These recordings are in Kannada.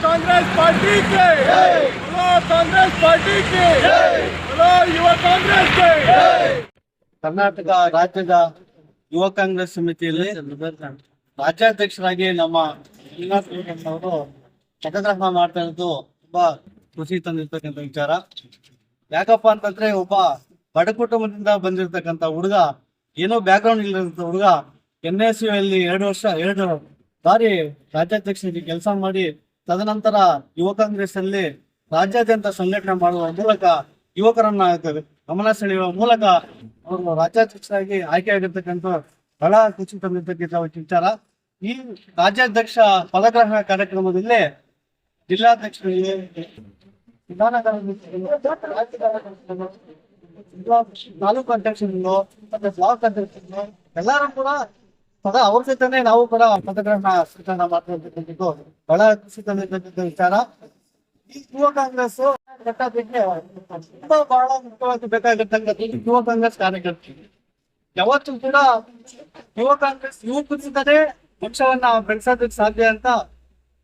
कांग्रेस पार्टी के बोलो कांग्रेस पार्टी के बोलो युवा कांग्रेस के ಕರ್ನಾಟಕ ರಾಜ್ಯದ ಯುವ ಕಾಂಗ್ರೆಸ್ ಸಮಿತಿಯಲ್ಲಿ ರಾಜ್ಯಾಧ್ಯಕ್ಷರಾಗಿ ನಮ್ಮ ಶ್ರೀನಿವಾಸ್ ಗೌಡ ಅವರು ಪದಗ್ರಹಣ ಮಾಡ್ತಾ ಇರೋದು ತುಂಬಾ ಖುಷಿ ತಂದಿರ್ತಕ್ಕಂಥ ವಿಚಾರ ಯಾಕಪ್ಪ ಅಂತಂದ್ರೆ ಒಬ್ಬ ಬಡ ಕುಟುಂಬದಿಂದ ಬಂದಿರತಕ್ಕಂಥ ಹುಡುಗ ಏನೋ ಬ್ಯಾಕ್ ಗ್ರೌಂಡ್ ಇಲ್ಲದಂತ ಹುಡುಗ ಎನ್ ಎಸ್ ಯು ಅಲ್ಲಿ ಎರಡು ವರ್ಷ ಎರಡು ಬಾರಿ ರಾಜ್ಯಾಧ್ಯಕ್ಷರಾಗಿ ಕೆಲಸ ಮಾಡಿ ತದನಂತರ ಯುವ ಕಾಂಗ್ರೆಸ್ ಅಲ್ಲಿ ರಾಜ್ಯಾದ್ಯಂತ ಸಂಘಟನೆ ಮಾಡುವ ಮೂಲಕ ಯುವಕರನ್ನ ಗಮನ ಸೆಳೆಯುವ ಮೂಲಕ ಅವರು ರಾಜ್ಯಾಧ್ಯಕ್ಷರಾಗಿ ಆಯ್ಕೆ ಆಗಿರ್ತಕ್ಕಂಥ ಬಹಳ ಖುಷಿ ತಂದಿರ್ತಕ್ಕಂಥ ವಿಚಾರ. ಈ ರಾಜ್ಯಾಧ್ಯಕ್ಷ ಪದಗ್ರಹಣ ಕಾರ್ಯಕ್ರಮದಲ್ಲಿ ಜಿಲ್ಲಾಧ್ಯಕ್ಷರಿಗೆ ವಿಧಾನ ತಾಲೂಕು ಅಧ್ಯಕ್ಷರಿಂದ ಮತ್ತೆ ಬ್ಲಾಕ್ ಅಧ್ಯಕ್ಷರಿಂದ ಎಲ್ಲರೂ ಕೂಡ ಪದ ಅವ್ರ ಜೊತೆನೆ ನಾವು ಕೂಡ ಪದಗ್ರಹಣ ಸ್ವೀಕರಣ ಮಾಡ್ತಿರ್ತಕ್ಕಂಥದ್ದು ಬಹಳ ಖುಷಿ ತಂದಿರ್ತಕ್ಕಂಥ ವಿಚಾರ. ಈ ಯುವ ಕಾಂಗ್ರೆಸ್ ತುಂಬಾ ಬಹಳ ಮುಖ್ಯವಾಗಿ ಬೇಕಾಗಿರ್ತಕ್ಕಂಥದ್ದು ಯುವ ಕಾಂಗ್ರೆಸ್ ಕಾರ್ಯಕರ್ತರು. ಯಾವತ್ತೂ ಕೂಡ ಯುವ ಕಾಂಗ್ರೆಸ್ ಯುವಕರಿಂದಲೇ ಪಕ್ಷವನ್ನ ಬೆಳೆಸೋದಕ್ಕೆ ಸಾಧ್ಯ ಅಂತ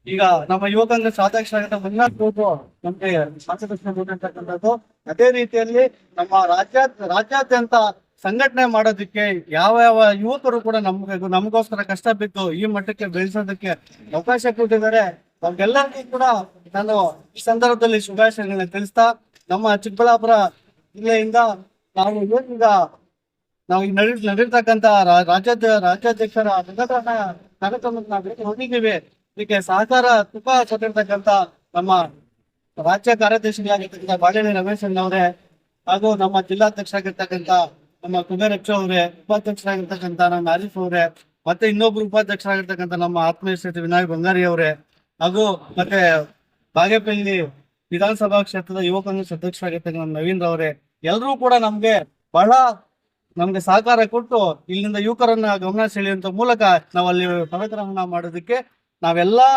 ಈಗ ನಮ್ಮ ಯುವ ಕಾಂಗ್ರೆಸ್ ಅಧ್ಯಕ್ಷರಾಗಿದ್ದ ಮಂಜುನಾಥ್ ನಮ್ಗೆ ಮಾರ್ಗದರ್ಶನ ಅದೇ ರೀತಿಯಲ್ಲಿ ನಮ್ಮ ರಾಜ್ಯ ರಾಜ್ಯಾದ್ಯಂತ ಸಂಘಟನೆ ಮಾಡೋದಕ್ಕೆ ಯಾವ ಯಾವ ಯುವಕರು ಕೂಡ ನಮ್ಗೆ ನಮಗೋಸ್ಕರ ಕಷ್ಟ ಬಿದ್ದು ಈ ಮಟ್ಟಕ್ಕೆ ಬೆಳೆಸೋದಕ್ಕೆ ಅವಕಾಶ ಕೊಟ್ಟಿದ್ದಾರೆ. ಅವ್ರಿಗೆಲ್ಲರಿಗೂ ಕೂಡ ನಾನು ಈ ಸಂದರ್ಭದಲ್ಲಿ ಶುಭಾಶಯಗಳನ್ನ ತಿಳಿಸ್ತಾ ನಮ್ಮ ಚಿಕ್ಕಬಳ್ಳಾಪುರ ಜಿಲ್ಲೆಯಿಂದ ನಾವು ಈಗ ನಾವು ಈಗ ನಡಿ ನಡೀತಕ್ಕಂತ ರಾಜ್ಯಾಧ್ಯ ರಾಜ್ಯಾಧ್ಯಕ್ಷರ ಕಾರ್ಯಕ್ರಮಕ್ಕೆ ನಾವು ಹೋಗಿದ್ದೀವಿ. ಇದಕ್ಕೆ ಸಹಕಾರ ತುಂಬಾ ಕೊಟ್ಟಿರ್ತಕ್ಕಂತ ನಮ್ಮ ರಾಜ್ಯ ಕಾರ್ಯದರ್ಶಿಯಾಗಿರ್ತಕ್ಕಂಥ ಬಾಳೆಹಳ್ಳಿ ರಮೇಶ್ ಅವರೇ ಹಾಗೂ ನಮ್ಮ ಜಿಲ್ಲಾಧ್ಯಕ್ಷರಾಗಿರ್ತಕ್ಕಂಥ ನಮ್ಮ ಕುಬೇರಕ್ಷ ಅವರೇ, ಉಪಾಧ್ಯಕ್ಷರಾಗಿರ್ತಕ್ಕಂಥ ನಮ್ಮ ಆರಿಫ್ ಅವರೇ, ಮತ್ತೆ ಇನ್ನೊಬ್ರು ಉಪಾಧ್ಯಕ್ಷರಾಗಿರ್ತಕ್ಕಂಥ ನಮ್ಮ ಆತ್ಮೀಯ ಶ್ರೀ ವಿನಾಯಕ್ ಬಂಗಾರಿ ಅವರೇ, ಹಾಗೂ ಮತ್ತೆ ಬಾಗೇಪಲ್ಲಿ ವಿಧಾನಸಭಾ ಕ್ಷೇತ್ರದ ಯುವ ಕಾಂಗ್ರೆಸ್ ಅಧ್ಯಕ್ಷರಾಗಿರ್ತಕ್ಕಂಥ ನವೀನ್ ಅವರೇ ಎಲ್ಲರೂ ಕೂಡ ನಮ್ಗೆ ಬಹಳ ನಮ್ಗೆ ಸಹಕಾರ ಕೊಟ್ಟು ಇಲ್ಲಿಂದ ಯುವಕರನ್ನ ಗಮನ ಸೆಳೆಯುವಂತ ಮೂಲಕ ನಾವು ಅಲ್ಲಿ ಪದಗ್ರಹಣ ಮಾಡೋದಕ್ಕೆ ನಾವೆಲ್ಲಾ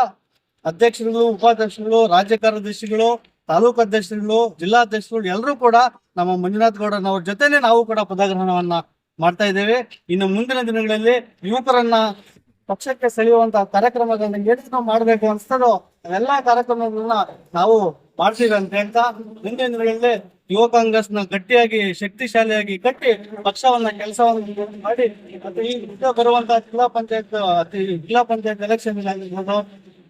ಅಧ್ಯಕ್ಷರುಗಳು, ಉಪಾಧ್ಯಕ್ಷರುಗಳು, ರಾಜ್ಯ ಕಾರ್ಯದರ್ಶಿಗಳು ತಾಲೂಕು ಅಧ್ಯಕ್ಷರುಗಳು ಜಿಲ್ಲಾಧ್ಯಕ್ಷರುಗಳು ಎಲ್ಲರೂ ಕೂಡ ನಮ್ಮ ಮಂಜುನಾಥ್ ಗೌಡನವ್ರ ಜೊತೆನೆ ನಾವು ಕೂಡ ಪದಗ್ರಹಣವನ್ನ ಮಾಡ್ತಾ ಇದ್ದೇವೆ. ಇನ್ನು ಮುಂದಿನ ದಿನಗಳಲ್ಲಿ ಯುವಕರನ್ನ ಪಕ್ಷಕ್ಕೆ ಸೆಳೆಯುವಂತಹ ಕಾರ್ಯಕ್ರಮಗಳನ್ನ ಏನು ಮಾಡಬೇಕು ಅನ್ಸ್ತದೋ ಅವೆಲ್ಲಾ ಕಾರ್ಯಕ್ರಮಗಳನ್ನ ನಾವು ಮಾಡ್ತೀವಿ ಅಂತ ಹೇಳ್ತಾ ಮುಂದಿನ ದಿನಗಳಲ್ಲಿ ಯುವ ಕಾಂಗ್ರೆಸ್ನ ಗಟ್ಟಿಯಾಗಿ, ಶಕ್ತಿಶಾಲಿಯಾಗಿ ಕಟ್ಟಿ ಪಕ್ಷವನ್ನ, ಕೆಲಸವನ್ನು ಮಾಡಿ ಮತ್ತೆ ಈ ಬರುವಂತಹ ಜಿಲ್ಲಾ ಪಂಚಾಯತ್ ಜಿಲ್ಲಾ ಪಂಚಾಯತ್ ಎಲೆಕ್ಷನ್ ಆಗಿರ್ಬೋದು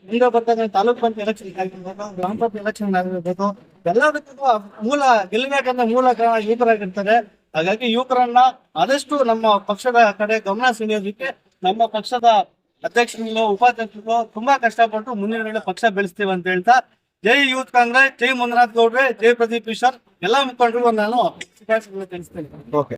ಮುಂದೆ ಬರ್ತಕ್ಕಂಥ ತಾಲೂಕ್ ಪಂಚಾಯತ್ ಎಲೆಕ್ಷನ್ ಆಗಿರ್ಬೋದು ಗ್ರಾಮ ಪಂಚಾಯತ್ ಎಲೆಕ್ಷನ್ ಆಗಿರ್ಬೇಕು, ಎಲ್ಲದಕ್ಕೂ ಮೂಲ ಗೆಲ್ಲಬೇಕಂದ್ರೆ ಮೂಲ ಕಾರಣ ಯುವಕರಾಗಿರ್ತಾರೆ. ಹಾಗಾಗಿ ಯುವಕರನ್ನ ಆದಷ್ಟು ನಮ್ಮ ಪಕ್ಷದ ಕಡೆ ಗಮನ ಸೆಳೆಯೋದಕ್ಕೆ ನಮ್ಮ ಪಕ್ಷದ ಅಧ್ಯಕ್ಷರು ಉಪಾಧ್ಯಕ್ಷರು ತುಂಬಾ ಕಷ್ಟಪಟ್ಟು ಮುಂದಿನ ವೇಳೆ ಪಕ್ಷ ಬೆಳೆಸ್ತೀವಿ ಅಂತ ಹೇಳ್ತಾ ಜೈ ಯೂತ್ ಕಾಂಗ್ರೆಸ್, ಜೈ ಮಂಜುನಾಥ್ ಗೌಡ್ರೆ, ಜೈ ಪ್ರದೀಪ್ ಈಶ್ವರ್, ಎಲ್ಲಾ ಮುಖಂಡರು ನಾನು ಶುಭಾಶಯಗಳನ್ನು ತಿಳಿಸ್ತೇನೆ. ಓಕೆ